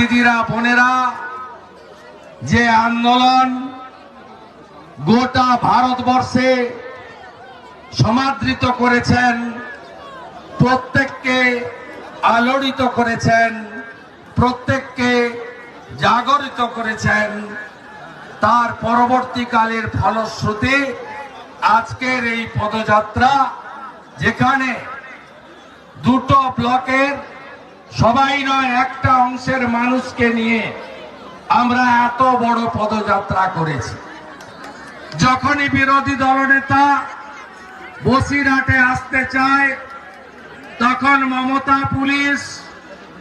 দিদিরা বোনেরা, যে আন্দোলন গোটা ভারতবর্ষে সমাদৃত করেছেন, প্রত্যেককে আলোড়িত করেছেন, প্রত্যেককে জাগরিত করেছেন, তার পরবর্তীকালের ফলশ্রুতি আজকের এই পদযাত্রা, যেখানে দুটো ব্লকের সবাই নয়, একটা অংশের মানুষকে নিয়ে আমরা এত বড় পদযাত্রা করেছি। যখনই বিরোধী দলনেতা বসিরহাটে আসতে চায়, তখন মমতা পুলিশ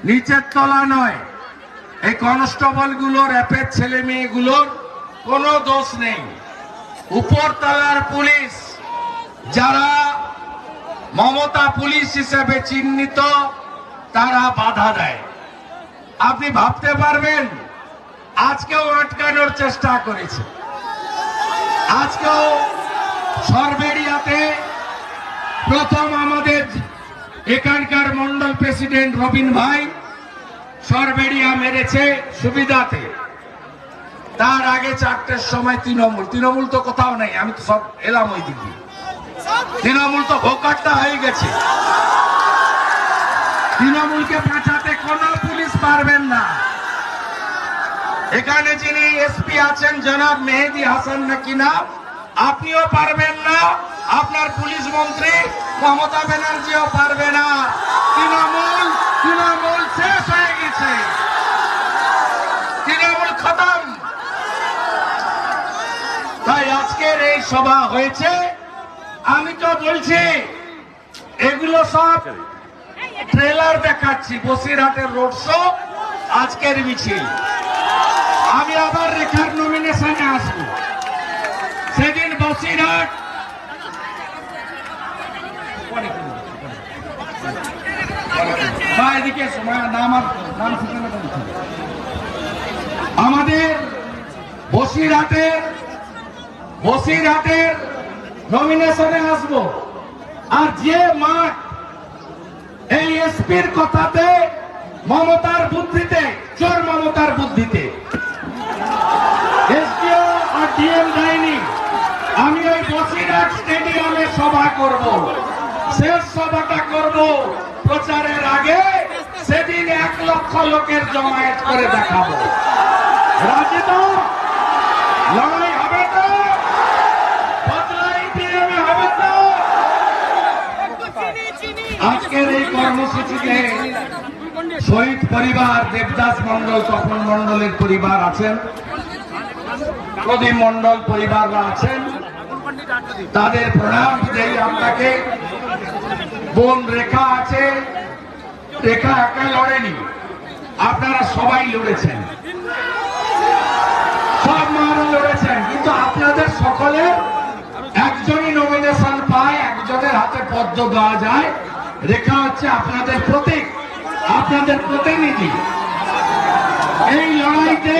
নিচের তলা নয়। এই কনস্টেবলগুলোর অ্যাপের ছেলে মেয়েগুলোর কোনো দোষ নেই। উপরতলার পুলিশ, যারা মমতা পুলিশ হিসেবে চিহ্নিত তারা বাধা দেয়। আপনি ভাবতে পারবেন, আজকেও আটকানোর চেষ্টা করেছে। আজকেও সরবেরিয়াতে প্রথম আমাদের এখানকার মন্ডল প্রেসিডেন্ট রবিন ভাই সরবেরিয়া মেরেছে সুবিধাতে। তার আগে চারটের সময় তৃণমূল তৃণমূল তো কোথাও নেই, আমি তো সব এলাম ওই দিক। তৃণমূল তো ভোকারটা হয়ে গেছে। তৃণমূলকে বাঁচাতে কোনো পুলিশ পারবেন না। এখানে যিনি এসপি আছেন জনাব মেহেদি হাসান নাকি নাম? আপনিও পারবেন না, আপনার পুলিশ মন্ত্রী মমতা ব্যানার্জিও পারবে না। তৃণমূল তৃণমূল শেষ হয়ে গেছে। তৃণমূল খতম। তাই আজকের এই সভা হয়েছে। আমি তো বলছি, এগুলো সব ট্রেলার দেখাচ্ছি বসিরহাটের রোড শো আজকের মিছিল। আমি আবার রেখার নমিনেশনে আসব। সেদিন বসিরহাট মা, এদিকে নাম আমাদের বসিরহাটের বসিরহাটের নমিনেশনে আসব। আর যে মাঠ এই এসপির কথাতে, মমতার বুদ্ধিতে, চোর মমতার বুদ্ধিতে। আমি ওই বসিরহাট স্টেডিয়ামে সভা করব। শেষ সভাটা করব প্রচারের আগে, সেদিন এক লক্ষ লোকের জমায়েত করে দেখাবো। রাজি তো লড়াই হবে তো বদলাই ডিএমে হবে তো আজকের এই কর্মসূচিতে শহীদ পরিবার দেবদাস মন্ডল তপন মন্ডলের পরিবার আছেন, প্রদীপ মন্ডল পরিবাররা আছেন। তাদের প্রণাম দেই আপনাকে বোন রেখা আছে, রেখা একা লড়েনি। আপনারা সবাই লড়েছেন। সব মারা লড়েছেন, কিন্তু আপনাদের সকলের একজনই নমিনেশন পায়, একজনের হাতে পদ্ম দেওয়া যায়। রেখা হচ্ছে আপনাদের প্রতীক, আপনাদের প্রতিনিধি। এই লড়াইতে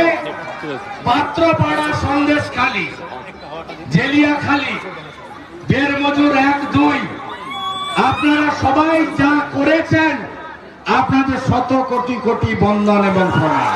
পাত্রপাড়া সন্দেশ খালি জেলিয়া খালি দেড় মজুর এক দুই। আপনারা সবাই যা করেছেন, আপনাদের শত কোটি কোটি বন্ধন এবং প্রণাম।